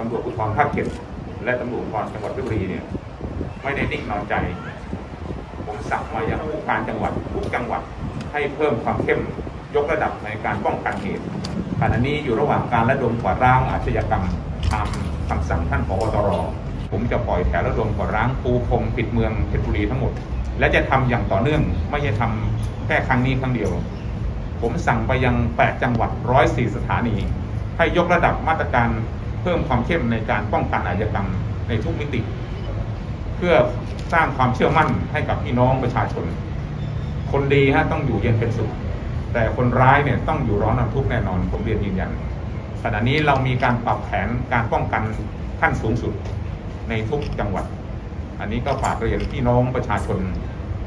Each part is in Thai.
ตำรวจภูธรภาคเจ็ดและตำรวจภูธรจังหวัดเพชรบุรีเนี่ยไม่ได้นิ่งนอนใจ ผมสั่งมายังผู้การจังหวัดทุกจังหวัดให้เพิ่มความเข้มยกระดับในการป้องกันเหตุขณะนี้อยู่ระหว่างการระดมกวาดร้างอาชญากรรมตามคำสั่งท่านผบตรผมจะปล่อยแถวระดมกวาดร้างปูพรมปิดเมืองเพชรบุรีทั้งหมด และจะทำอย่างต่อเนื่องไม่ใช่ทำแค่ครั้งนี้ครั้งเดียว ผมสั่งไปยัง 8 จังหวัด 104 สถานี ให้ยกระดับมาตรการ เพิ่มความเข้มในการป้องกันอาชญากรรมในทุกมิติ เพื่อสร้างความเชื่อมั่นให้กับพี่น้องประชาชน คนดีฮะต้องอยู่เย็นเป็นสุข แต่คนร้ายเนี่ยต้องอยู่ร้อนนำทุกข์แน่นอนผมเรียนยืนยันขณะนี้เรามีการปรับแผนการป้องกันขั้นสูงสุดในทุกจังหวัด อันนี้ก็ฝากเรียนพี่น้องประชาชน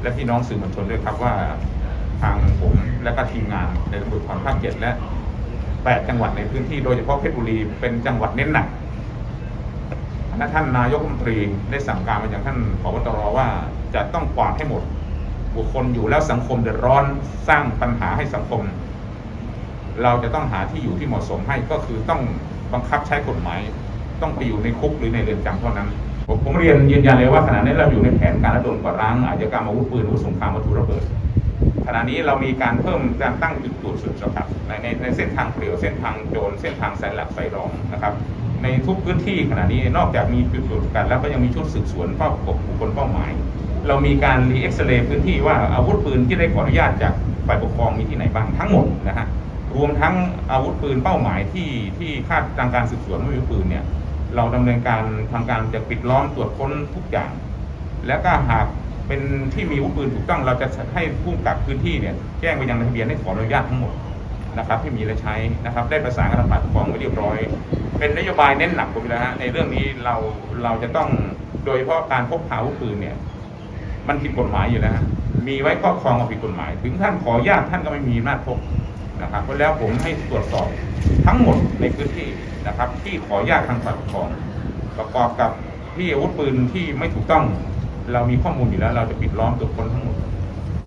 และพี่น้องสื่อมวลชนด้วยครับว่าทางผมและก็ทีมงานในตำรวจภูธรภาคเจ็ดและ 8 จังหวัดในพื้นที่โดยเฉพาะเพชรบุรีเป็นจังหวัดเน้นหนักและท่านนายกรัฐมนตรีได้สั่งการมาอย่างท่านผบตรว่าจะต้องกวาดให้หมด บุคคลอยู่แล้วสังคมเดือดร้อนสร้างปัญหาให้สังคม เราจะต้องหาที่อยู่ที่เหมาะสมให้ก็คือต้องบังคับใช้กฎหมาย ต้องไปอยู่ในคุกหรือในเรือนจำเท่านั้น ผมผมเรียนยืนยันเลยว่าขณะนี้เราอยู่ในแผนการระดมกวาดล้างอาชญากรรมอาวุธปืนอาวุธสงครามวัตถุระเบิด ขณะนี้เรามีการเพิ่มการตั้งจุดตรวจสุดสกัดในในในเส้นทางเปลี่ยวเส้นทางโจรเส้นทางสายหลักสายรองนะครับ ในทุกพื้นที่ขณะนี้นอกจากมีจุดตรวจกัดแล้วก็ยังมีชุดสืบสวนเฝ้าประกบบุคคลเป้าหมาย เรามีการรีเอ็กซเรย์พื้นที่ว่าอาวุธปืนที่ได้ขออนุญาตจากฝ่ายปกครองมีที่ไหนบ้างทั้งหมดนะฮะรวมทั้งอาวุธปืนเป้าหมายที่ที่คาดทางการสืบสวนว่ามีปืนเนี่ยเราดำเนินการทางการจะปิดล้อมตรวจค้นทุกอย่าง แล้วก็หาก เป็นที่มีอาวุธปืนถูกต้องเราจะให้ผู้กับพื้นที่เนี่ยแจ้งไปยังทะเบียนให้ขออนุญาตทั้งหมดนะครับที่มีและใช้นะครับได้ประสานกับทางฝ่ายปกครองไว้เรียบร้อย เป็นนโยบายเน้นหนักผมนะฮะในเรื่องนี้เราเราจะต้องโดยเฉพาะการพกพาอาวุธปืนเนี่ยมันผิดกฎหมายอยู่แล้วฮะมีไว้ครอบครองก็ผิดกฎหมาย ถึงท่านขออนุญาตท่านก็ไม่มีอำนาจพกนะครับเพราะแล้วผมให้ตรวจสอบทั้งหมดในพื้นที่นะครับที่ขออนุญาตทางฝ่ายปกครอง ประกอบกับที่อาวุธปืนที่ไม่ถูกต้อง เรามีข้อมูลอยู่แล้วเราจะปิดล้อมตรวจค้นทั้งหมด